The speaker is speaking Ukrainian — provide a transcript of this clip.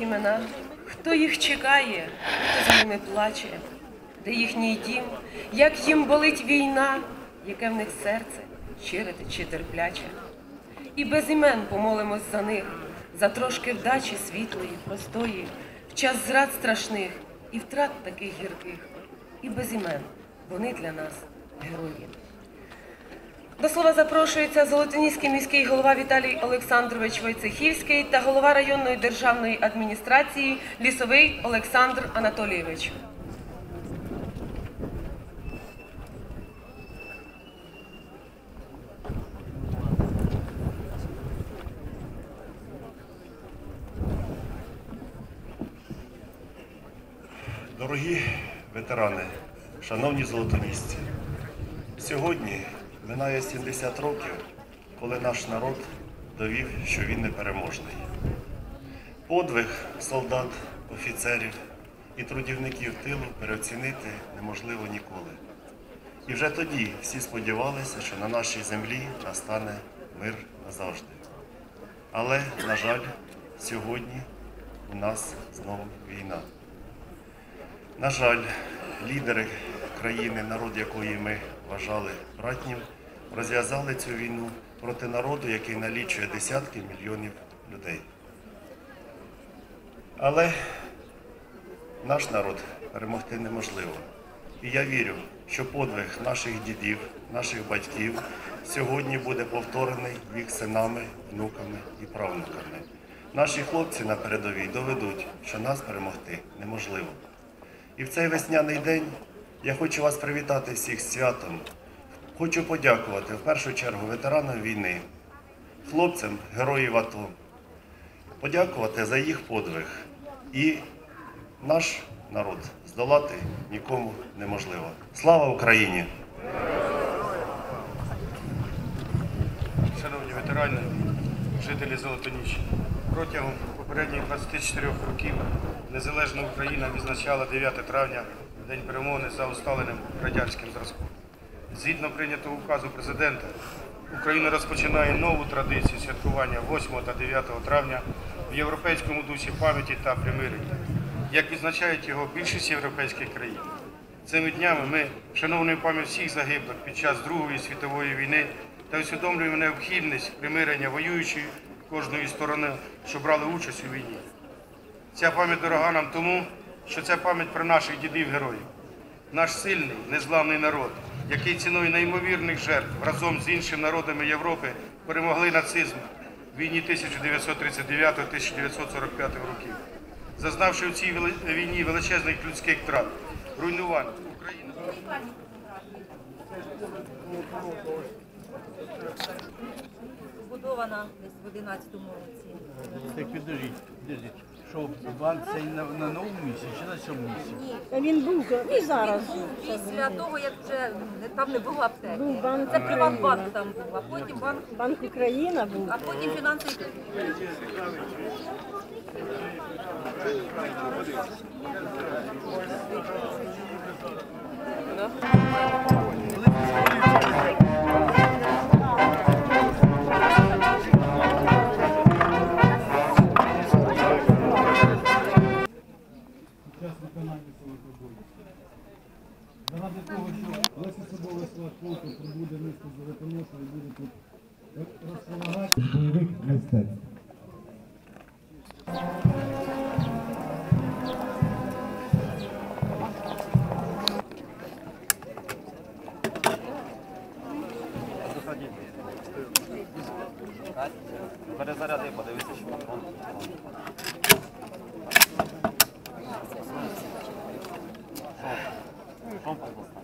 імена, хто їх чекає, хто за ними плаче, де їхній дім, як їм болить війна, яке в них серце щире чи терпляче. І без імен помолимось за них, за трошки вдачі світлої, простої, в час зрад страшних і втрат таких гірких. І без імен вони для нас герої. До слова запрошується Золотоніський міський голова Віталій Олександрович Войцехівський та голова районної державної адміністрації Лісовий Олександр Анатолійович. Дорогі ветерани, шановні золотонісці, сьогодні минає 70 років, коли наш народ довів, що він непереможний. Подвиг солдат, офіцерів і трудівників тилу переоцінити неможливо ніколи. І вже тоді всі сподівалися, що на нашій землі настане мир назавжди. Але, на жаль, сьогодні у нас знову війна. На жаль, лідери країни, народ якої ми вважали братнім, розв'язали цю війну проти народу, який налічує десятки мільйонів людей. Але наш народ перемогти неможливо. І я вірю, що подвиг наших дідів, наших батьків сьогодні буде повторений їх синами, внуками і правнуками. Наші хлопці на передовій доведуть, що нас перемогти неможливо. І в цей весняний день я хочу вас привітати всіх з святом. Хочу подякувати в першу чергу ветеранам війни, хлопцям, героїв АТО, подякувати за їх подвиг. І наш народ здолати нікому неможливо. Слава Україні! Шановні ветерани, жителі Золотоніщини, протягом попередніх 24 років незалежна Україна відзначала 9 травня День перемоги за усталеним радянським зразком. Згідно прийнятого указу президента, Україна розпочинає нову традицію святкування 8 та 9 травня в європейському дусі пам'яті та примирення, як відзначають його більшість європейських країн. Цими днями ми вшановуємо пам'ять всіх загиблих під час Другої світової війни та усвідомлюємо необхідність примирення воюючої кожної сторони, що брали участь у війні. Ця пам'ять дорога нам тому, що це пам'ять про наших дідів-героїв. Наш сильний, незламний народ, який ціною неймовірних жертв разом з іншими народами Європи перемогли нацизм в війні 1939-1945 років, зазнавши у цій війні величезних людських втрат, руйнувань України. Збудована десь в 11-му році. Так підождіть, підождіть. Що банк цей на, на новому місці чи на цьому місці? Він був і зараз. Після того, як вже там не було аптеки. Був банк Це Приватбанк там був, а потім банк, Банк Україна був. а потім фінансовий. час Прибуде місто Золотоношу і буде тут розполагати бойових мистецтв. Перезаряди, подивися, що там. Шомпу постав.